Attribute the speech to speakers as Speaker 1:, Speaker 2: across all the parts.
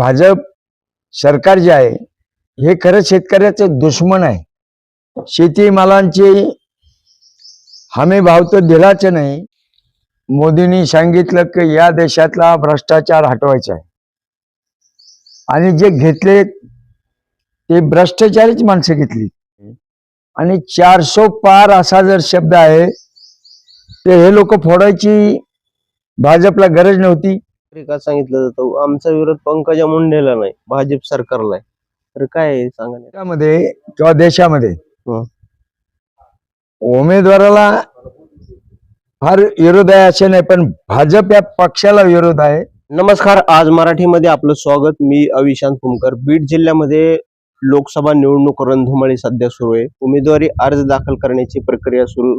Speaker 1: भाजप सरकार जे आहे हे खरं शेतकऱ्याचं दुश्मन आहे. शेती मालांची हमी भाव तर दिलाच नाही. मोदींनी सांगितलं की या देशातला भ्रष्टाचार हटवायचा आहे. आणि जे घेतले ते भ्रष्टाचारीच माणसं घेतली. आणि चारसो पार असा जर शब्द आहे ते हे लोक फोडायची भाजपला गरज नव्हती.
Speaker 2: का सांगितलं जातं? आमचा विरोध पंकजा मुंडेला नाही भाजप सरकारला आहे. तर काय आहे? सांगा ना.
Speaker 1: किंवा देशामध्ये
Speaker 2: हं.
Speaker 1: उमेदवाराला फार विरोध आहे असे नाही पण भाजप या पक्षाला विरोध आहे.
Speaker 2: नमस्कार आज मराठीमध्ये आपलं स्वागत. मी अविशांत कुमकर बीड जिल्ह्यामध्ये लोकसभा निवडणूक रणधुमाळी सध्या सुरू आहे. उमेदवारी अर्ज दाखल करण्याची प्रक्रिया सुरू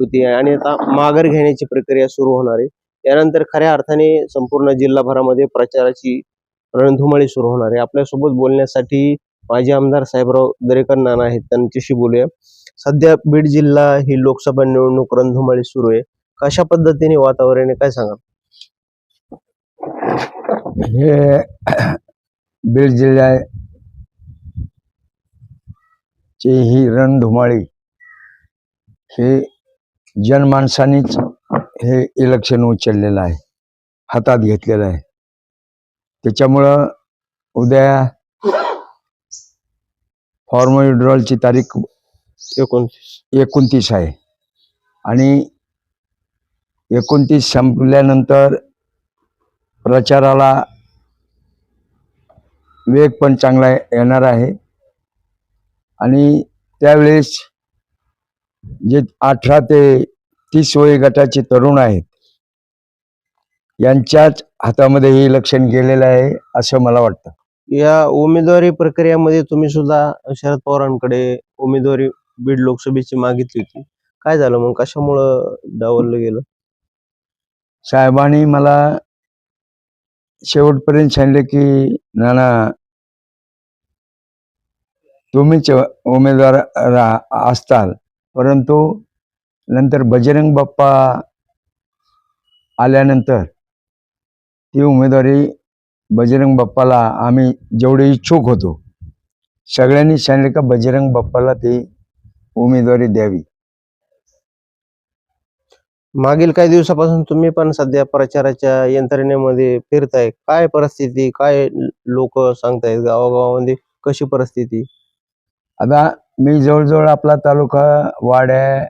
Speaker 2: होती आहे आणि आता माघार घेण्याची प्रक्रिया सुरू होणार आहे. यानंतर खऱ्या अर्थाने संपूर्ण जिल्हाभरामध्ये प्रचाराची रणधुमाळी सुरू होणार आहे. आपल्यासोबत बोलण्यासाठी माजी आमदार साहेबराव दरेकर नाना आहेत. त्यांच्याशी बोलूया. सध्या बीड जिल्हा ही लोकसभा निवडणूक रणधुमाळी सुरू आहे. कशा पद्धतीने वातावरण आहे काय सांगा
Speaker 1: हे बीड जिल्ह्या ची ही रणधुमाळी हे जनमानसानीच हे इलेक्शन उचललेलं आहे. हातात घेतलेलं आहे. त्याच्यामुळं उद्या फॉर्म विड्रॉलची तारीख
Speaker 2: एकोणतीस.
Speaker 1: एकोणतीस आहे. आणि एकोणतीस संपल्यानंतर प्रचाराला वेग पण चांगला येणार आहे. आणि त्यावेळेस जे अठरा ते तीस वय गटाचे तरुण आहेत. यांच्याच हातामध्ये हे इलेक्शन गेलेलं आहे असं मला वाटतं.
Speaker 2: या उमेदवारी प्रक्रियामध्ये तुम्ही सुद्धा शरद पवारांकडे उमेदवारी बीड लोकसभेची मागितली होती. काय झालं मग? कशामुळं डावललं गेलं?
Speaker 1: साहेबांनी मला शेवटपर्यंत सांगितलं की नाना तुम्हीच उमेदवार असताल परंतु नंतर बजरंग बाप्पा आल्यानंतर ती उमेदवारी बजरंग बाप्पाला आम्ही जेवढे इच्छुक होतो सगळ्यांनी सांगितलं का बजरंग बाप्पाला ती उमेदवारी द्यावी.
Speaker 2: मागील काही दिवसापासून तुम्ही पण सध्या प्रचाराच्या यंत्रणेमध्ये फिरताय. काय परिस्थिती काय लोक सांगतायत? गावागावामध्ये कशी परिस्थिती?
Speaker 1: आता मी जवळजवळ आपला तालुका वाड्या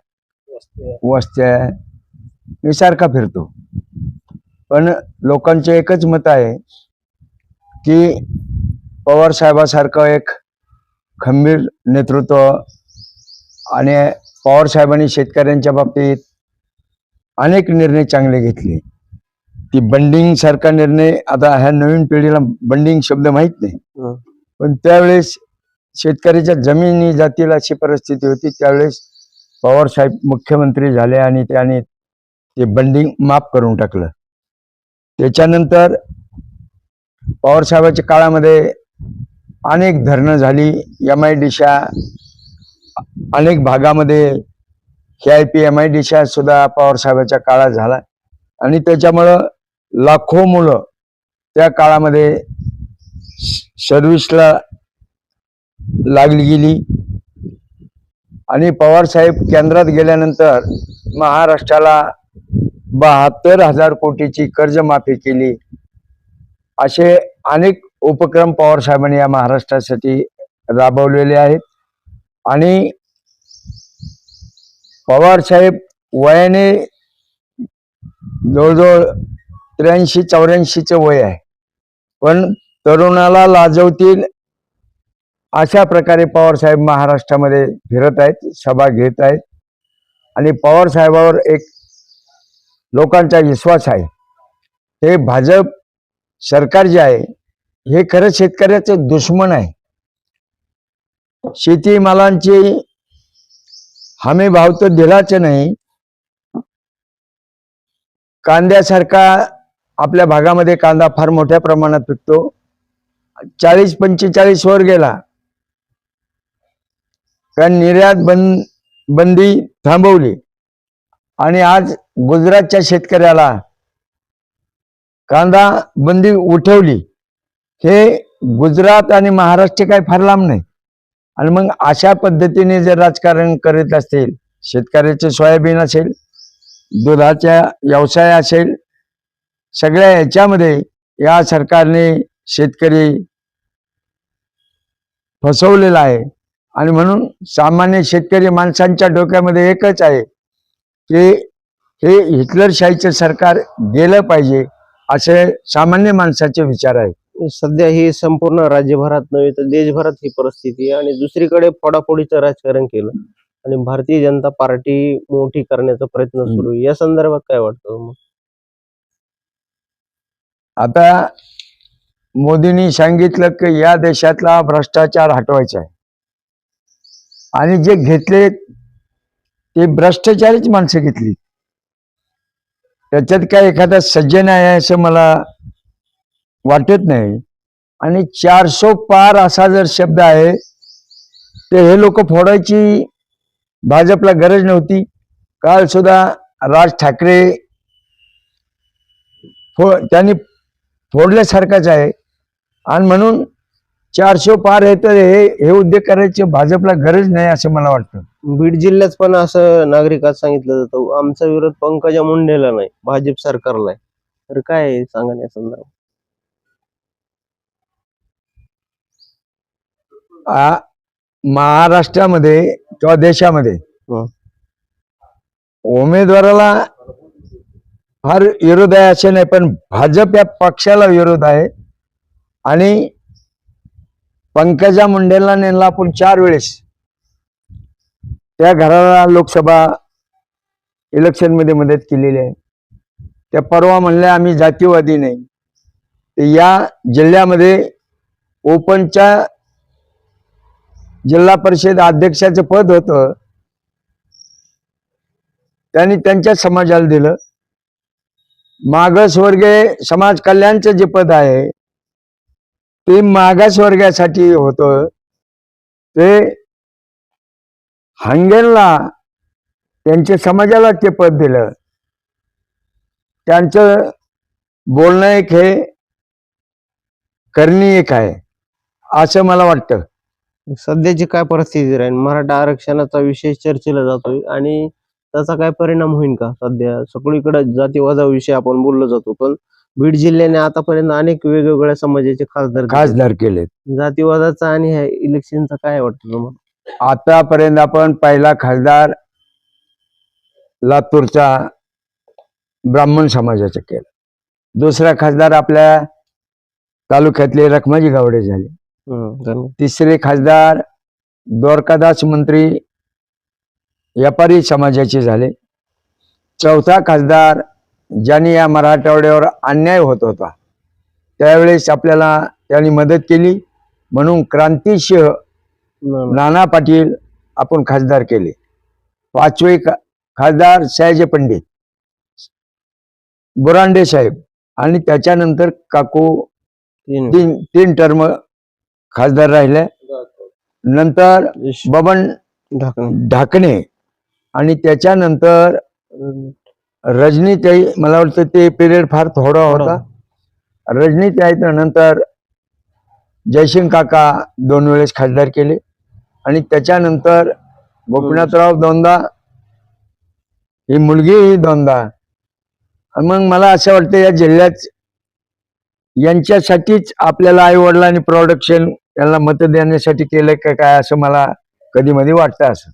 Speaker 1: वस्त्या मी सारखा फिरतो? पण लोकांचे एकच मत आहे की पवार साहेबासारखं एक खंबीर नेतृत्व आणि पवार साहेबांनी शेतकऱ्यांच्या बाबतीत अनेक निर्णय चांगले घेतले. ती बंडिंग सारखा निर्णय आता ह्या नवीन पिढीला बंडिंग शब्द माहीत नाही. पण त्यावेळेस शेतकऱ्याच्या जमिनी जातील अशी परिस्थिती होती. त्यावेळेस पवार साहेब मुख्यमंत्री झाले आणि त्याने ते बंडिंग माफ करून टाकलं. त्याच्यानंतर पवार साहेबाच्या काळामध्ये अनेक धरणं झाली. एम आय डिशा अनेक भागामध्ये के आय पी एम आय डिशा सुद्धा पवार साहेबाच्या काळात झाला. आणि त्याच्यामुळं लाखो मुलं त्या काळामध्ये सर्विसला लागली गेली. आणि पवार साहेब केंद्रात गेल्यानंतर महाराष्ट्राला बहात्तर हजार कोटीची कर्जमाफी केली. असे अनेक उपक्रम पवार साहेबांनी या महाराष्ट्रासाठी राबवलेले आहेत. आणि पवार साहेब वयाने जवळजवळ त्र्याऐंशी चौऱ्याऐंशीचं वय आहे. पण तरुणाला लाजवतील अशा प्रकारे पवार साहेब महाराष्ट्रामध्ये फिरत आहेत सभा घेत आहेत. आणि पवार साहेबावर एक लोकांचा विश्वास आहे. हे भाजप सरकार जे आहे हे खरं शेतकऱ्याचं दुश्मन आहे. शेती मालांची हमी भाव तर दिलाच नाही. कांद्यासारखा आपल्या भागामध्ये कांदा फार मोठ्या प्रमाणात पिकतो. चाळीस पंचेचाळीस वर गेला. कारण निर्यात बंद बंदी थांबवली. आणि आज गुजरातच्या शेतकऱ्याला कांदा बंदी उठवली. हे गुजरात आणि महाराष्ट्र काही फार लांब नाही. आणि मग अशा पद्धतीने जर राजकारण करीत असतील शेतकऱ्याचे सोयाबीन असेल दुधाच्या व्यवसाय असेल सगळ्या याच्यामध्ये या सरकारने शेतकरी फसवलेला आहे. आणि म्हणून सामान्य शेतकरी माणसांच्या डोक्यामध्ये एकच आहे की हे हिटलरशाहीचं सरकार गेलं पाहिजे असे सामान्य माणसाचे विचार आहेत.
Speaker 2: सध्या ही संपूर्ण राज्यभरात नव्हे तर देशभरात ही परिस्थिती आहे आणि दुसरीकडे फोडाफोडीचं राजकारण केलं आणि भारतीय जनता पार्टी मोठी करण्याचा प्रयत्न सुरू या संदर्भात काय वाटतं तुम्हाला?
Speaker 1: आता मोदींनी सांगितलं की या देशातला भ्रष्टाचार हटवायचा आहे. आणि जे घेतले ते भ्रष्टाचारीच माणसं घेतली. त्याच्यात काय एखादा सज्जन आहे असं मला वाटत नाही. आणि चारसो पार असा जर शब्द आहे ते हे लोक फोडायची भाजपला गरज नव्हती. काल सुद्धा राज ठाकरे फो त्यांनी फोडल्यासारखाच आहे. आणि म्हणून चारशे पार आहे तर हे हे उद्योग करायचे भाजपला गरज नाही असं मला वाटतं.
Speaker 2: बीड जिल्ह्यात पण असं नागरिकात सांगितलं जातं. आमचा विरोध पंकजा मुंडेला नाही भाजप सरकारला आहे. तर काय आहे सांगा या संदर्भात?
Speaker 1: महाराष्ट्रामध्ये किंवा देशामध्ये. उमेदवाराला फार विरोध आहे असे नाही पण भाजप या पक्षाला विरोध आहे. आणि पंकजा मुंडेला नेला आपण चार वेळेस. त्या घराला लोकसभा इलेक्शनमध्ये मदत केलेली आहे. त्या परवा म्हणल्या आम्ही जातीवादी नाही. या जिल्ह्यामध्ये ओपनच्या जिल्हा परिषद अध्यक्षाचं पद होतं. त्यांनी त्यांच्या समाजाला दिलं. मागासवर्गीय समाज कल्याणचं जे पद आहे ते मागासवर्गासाठी होतं. ते हंगेनला त्यांच्या समाजाला ते पद दिलं. त्यांचं बोलणं एक हे करणी एक आहे असं मला वाटतं.
Speaker 2: सध्याची काय परिस्थिती राहील? मराठा आरक्षणाचा विषय चर्चेला जातोय आणि त्याचा काय परिणाम होईल का सध्या? सगळीकडे जातीवादा विषय आपण बोललो जातो पण बीड जिल्ह्याने आतापर्यंत अनेक वेगवेगळ्या समाजाचे खासदार.
Speaker 1: खासदार केलेत.
Speaker 2: जातीवादाचा आणि ह्या इलेक्शनचा काय वाटतं तुम्हाला?
Speaker 1: आतापर्यंत आपण पहिला खासदार लातूरचा ब्राह्मण समाजाचा केला. दुसरा खासदार आपल्या तालुक्यातले रखमाजी गावडे झाले.
Speaker 2: हम्म, धन्यवाद.
Speaker 1: तिसरे खासदार द्वारकादास मंत्री व्यापारी समाजाचे झाले. चौथा खासदार ज्यांनी या मराठवाड्यावर अन्याय होत होता त्यावेळेस आपल्याला त्यांनी मदत केली. म्हणून क्रांतिसिंह नाना पाटील आपण खासदार केले. पाचवे खासदार सयाजी पंडित बुरांडे साहेब आणि त्याच्यानंतर काकू
Speaker 2: तीन.
Speaker 1: तीन टर्म खासदार राहिले. नंतर बबन.
Speaker 2: ढाकणे.
Speaker 1: आणि त्याच्यानंतर रजनीताई मला वाटतं ते पिरियड फार थोडा होता. रजनीताई नंतर जयसिंग काका दोन वेळेस खासदार केले. आणि त्याच्यानंतर गोपीनाथराव दोनदा ही मुलगी ही दोनदा. आणि मग मला असं वाटतं या जिल्ह्यात यांच्यासाठीच आपल्याला आई वडिलांनी प्रोडक्शन यांना मत देण्यासाठी केलं का काय असं मला कधी मध्ये वाटतं असं.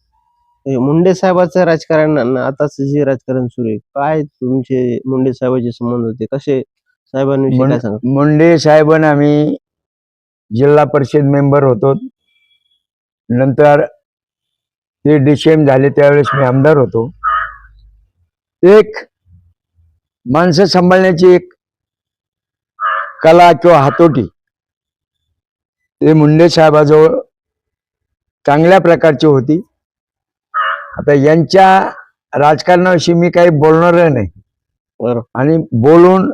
Speaker 2: मुंडे साहेबाचं राजकारण आताच जे राजकारण सुरू आहे काय तुमचे मुंडे साहेबाचे संबंध होते? कसे साहेबांविषयी काय
Speaker 1: मुं-
Speaker 2: सांगा?
Speaker 1: मुंडे साहेबांना आम्ही जिल्हा परिषद मेंबर होतो. नंतर ते डिसेम झाले त्यावेळेस मी आमदार होतो. एक माणसं सांभाळण्याची एक कला किंवा हातोटी ते मुंडे साहेबाजवळ चांगल्या प्रकारची होती. आता यांच्या राजकारणाविषयी मी काही बोलणार नाही. आणि बोलून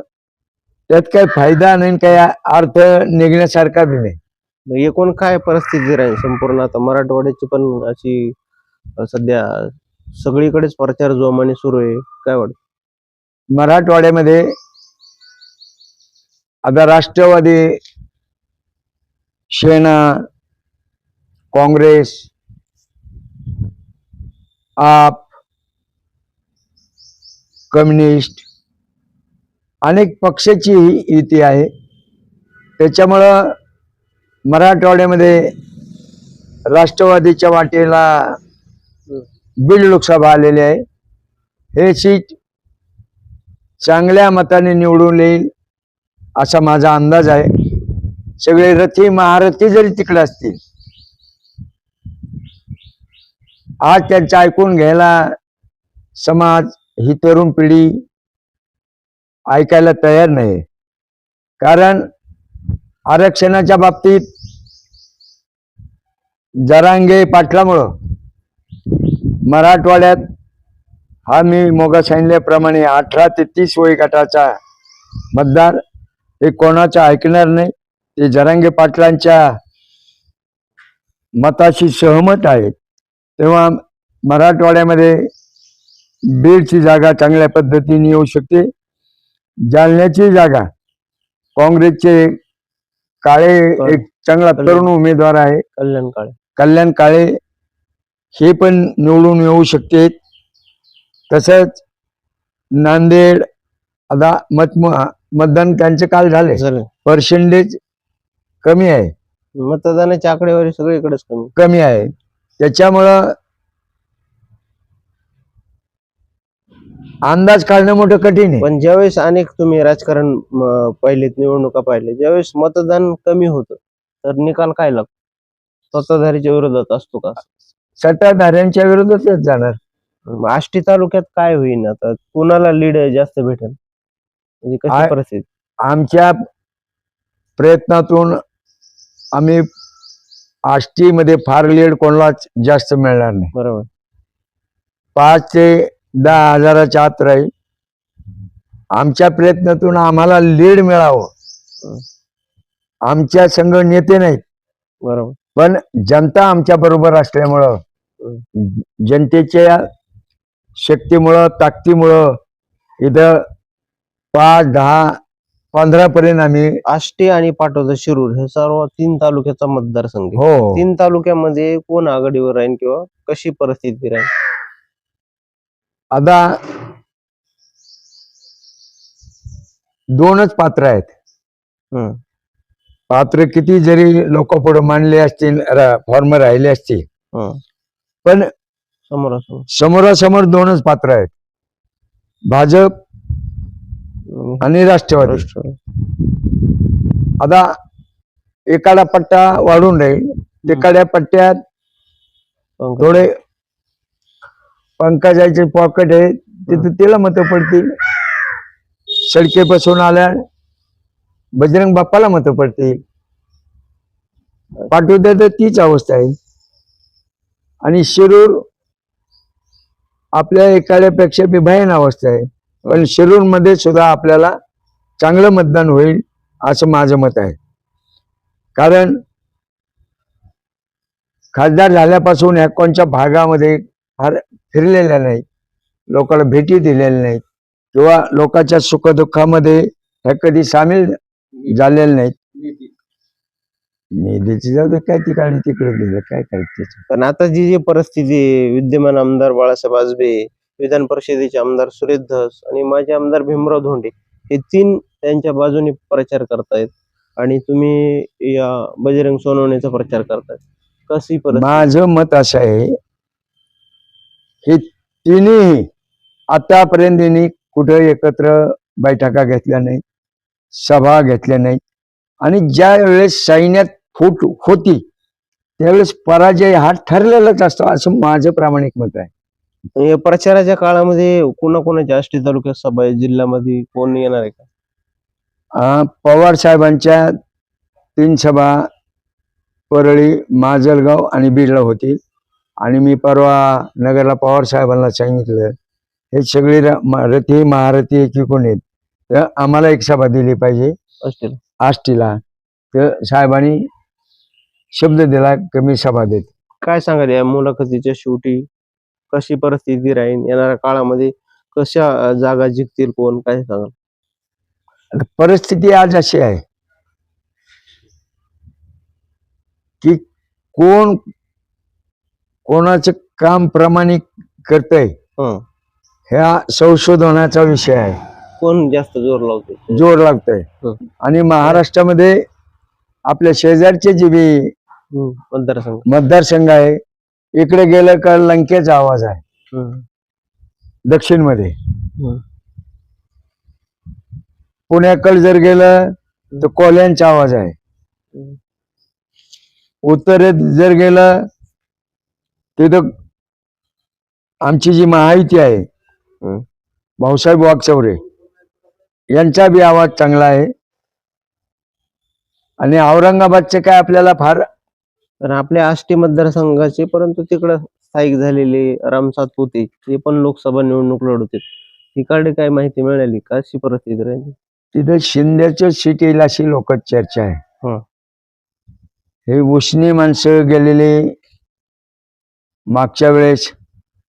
Speaker 1: त्यात काही फायदा नाही काही अर्थ निघण्यासारखा बी नाही.
Speaker 2: एकूण काय परिस्थिती राहील संपूर्ण? आता मराठवाड्याची पण अशी सध्या सगळीकडेच प्रचार जोमाने सुरू आहे. काय वाटतं?
Speaker 1: मराठवाड्यामध्ये आता राष्ट्रवादी सेना काँग्रेस आप कम्युनिस्ट अनेक पक्षाची ही युती आहे. त्याच्यामुळं मराठवाड्यामध्ये राष्ट्रवादीच्या वाटेला बीड लोकसभा आलेली आहे. हे सीट चांगल्या मताने निवडून येईल असा माझा अंदाज आहे. सगळे रथी महारथी जरी तिकडे असतील आज त्यांचं ऐकून घ्यायला समाज ही तरुण पिढी ऐकायला तयार नाही. कारण आरक्षणाच्या बाबतीत जरांगे पाटलामुळं मराठवाड्यात हा मी मोगा सांगितल्याप्रमाणे अठरा ते तीस वयोगटाचा मतदार हे कोणाचा ऐकणार नाही ते जरांगे पाटलांच्या मताशी सहमत आहेत. तेव्हा मराठवाड्यामध्ये बीडची जागा चांगल्या पद्धतीने येऊ शकते. जालन्याची जागा काँग्रेसचे काळे एक चांगला तरुण उमेदवार आहे.
Speaker 2: कल्याण काळे.
Speaker 1: कल्याण काळे हे पण निवडून येऊ शकते. तसंच नांदेड आता मत मतदान त्यांचे काल झाले. पर्सेंटेज कमी आहे.
Speaker 2: मतदानाची आकडेवारी सगळीकडेच कमी.
Speaker 1: कमी आहे. त्याच्यामुळं अंदाज काढणं मोठं कठीण आहे.
Speaker 2: पण ज्यावेळेस अनेक तुम्ही राजकारण म, पाहिलेत निवडणुका पाहिले ज्यावेळेस मतदान कमी होतं तर निकाल काय लागतो? सत्ताधारीच्या विरोधात असतो का?
Speaker 1: सत्ताधाऱ्यांच्या विरोधातच जाणार.
Speaker 2: मग आष्टी तालुक्यात काय होईल आता? कोणाला लीड जास्त भेटेल? म्हणजे कशी
Speaker 1: आय-
Speaker 2: परिस्थिती?
Speaker 1: आमच्या प्रयत्नातून आम्ही आष्टीमध्ये फार लीड कोणालाच जास्त मिळणार नाही.
Speaker 2: बरोबर.
Speaker 1: पाच ते दहा हजाराच्या आत राहील. आमच्या प्रयत्नातून आम्हाला लीड मिळावं. आमच्या संघ नेते नाहीत.
Speaker 2: बरोबर.
Speaker 1: पण जनता आमच्या बरोबर असल्यामुळं जनतेच्या शक्तीमुळं ताकदीमुळं इथं पाच दहा पंधरा पर्यंत आम्ही
Speaker 2: आष्टी आणि पाटोदा शिरूर हे सर्व तीन तालुक्याचा मतदारसंघ आहे.
Speaker 1: हो
Speaker 2: तीन तालुक्यामध्ये कोण आघाडीवर राहील किंवा कशी परिस्थिती राहील
Speaker 1: आता दोनच पात्र आहेत
Speaker 2: हम्म.
Speaker 1: पात्र किती जरी लोक पुढे मांडले असतील फॉर्म राहिले असतील
Speaker 2: हं.
Speaker 1: पण
Speaker 2: समोरासमोर
Speaker 1: समोरासमोर दोनच पात्र आहेत भाजप
Speaker 2: आणि
Speaker 1: राष्ट्रवादी. आता एकाडा पट्टा वाढून राहील. तिकडल्या पट्ट्यात. थोडे पंकजाचे पॉकेट आहे तिथे तिला मतं पडतील. सडकेपासून आल्या बजरंग बाप्पाला मतं पडतील. पाठवत्या तर तीच अवस्था आहे. आणि शिरूर आपल्या एखाद्यापेक्षा बी भयान अवस्था आहे. पण शिरूरमध्ये सुद्धा आपल्याला चांगलं मतदान होईल असं माझं मत आहे. कारण खासदार झाल्यापासून ह्या कोणत्या भागामध्ये फार फिरलेल्या नाहीत. लोकांना भेटी दिलेल्या नाहीत. किंवा लोकांच्या सुखदुःखामध्ये ह्या कधी सामील झालेल्या नाहीत. निधीची जाऊ दे, काय तिकडे तिकडे दिलं काय करायचं
Speaker 2: पण आता जी जी परिस्थिती विद्यमान आमदार बाळासाहेब आजबे विधान परिषदेचे आमदार सुरेश धस आणि माझे आमदार भीमराव धोंडे हे तीन त्यांच्या बाजूने प्रचार करतायत. आणि तुम्ही या बजरंग सोनवणेचा प्रचार करतायत. कशी परिस्थिती?
Speaker 1: माझं मत असं आहे हे तिन्ही आतापर्यंत कुठं एकत्र बैठका घेतल्या नाहीत सभा घेतल्या नाहीत. आणि ज्या वेळेस सैन्यात फूट होती त्यावेळेस पराजय हा ठरलेलाच असतो असं माझं प्रामाणिक मत आहे.
Speaker 2: या प्रचाराच्या काळामध्ये कोणाकोणाच्या आष्टी तालुक्यात सभा? आहे जिल्ह्यामध्ये कोण येणार आहे का?
Speaker 1: पवार साहेबांच्या तीन सभा परळी माजलगाव आणि बीडला होतील आणि मी परवा नगरला पवार साहेबांना सांगितलं हे सगळे रथी महारथी एकीकडून आहेत. तर आम्हाला एक सभा दिली पाहिजे.
Speaker 2: असतील.
Speaker 1: आष्टीला. तर साहेबांनी शब्द दिला कमी सभा देत.
Speaker 2: काय सांगाल या मुलाखतीच्या शेवटी? कशी परिस्थिती राहील येणाऱ्या काळामध्ये कशा जागा जिंकतील कोण काय सांगाल?
Speaker 1: आता परिस्थिती आज अशी आहे की कोण कोणाचं काम प्रामाणिक करतंय
Speaker 2: हं.
Speaker 1: ह्या संशोधनाचा विषय आहे.
Speaker 2: कोण जास्त जोर लावते
Speaker 1: जोर लागतोय
Speaker 2: हं.
Speaker 1: आणि महाराष्ट्रामध्ये आपल्या शेजारचे जे बी
Speaker 2: मतदारसंघ.
Speaker 1: मतदारसंघ आहे इकडे गेलं का लंकेचा आवाज आहे
Speaker 2: हं, दक्षिणमध्ये.
Speaker 1: पुण्याकडे जर गेलं तर कोल्यांचा आवाज आहे. उत्तरेत जर गेलं तिथं आमची जी महायुती आहे. भाऊसाहेब वागचौरे यांचा बी आवाज चांगला आहे आणि औरंगाबादचे काय आपल्याला फार
Speaker 2: तर आपल्या आष्टी मतदारसंघाचे परंतु तिकडं स्थायिक झालेले राम सातपुते ते पण लोकसभा निवडणूक लढवते तिकडे काय माहिती मिळाली का? अशी परिस्थिती राहिली.
Speaker 1: तिथे शिंदेचे सीट येईल अशी लोक चर्चा आहे.
Speaker 2: हं.
Speaker 1: हे उष्णी माणसं गेलेले मागच्या वेळेस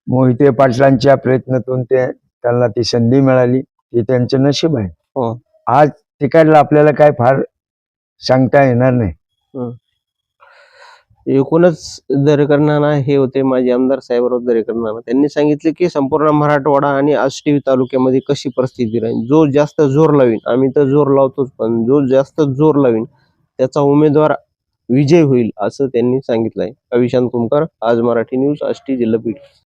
Speaker 1: मोहिते पाटलांच्या प्रयत्नातून ते त्यांना ती संधी मिळाली. ती त्यांचं नशीब आहे.
Speaker 2: हं.
Speaker 1: आज तिकडला आपल्याला काय फार सांगता येणार नाही.
Speaker 2: एकूणच दरेकरणाना हे होते. माझे आमदार साहेबराव दरेकरणाना. त्यांनी सांगितले की संपूर्ण मराठवाडा आणि आष्टी तालुक्यामध्ये कशी परिस्थिती राहील? जो जास्त जोर लावीन आम्ही तर जोर लावतोच पण जो जास्त जोर लावीन त्याचा उमेदवार विजय होईल असं त्यांनी सांगितलंय. अविशांत कुमकर आज मराठी न्यूज आष्टी जिल्हा बीड.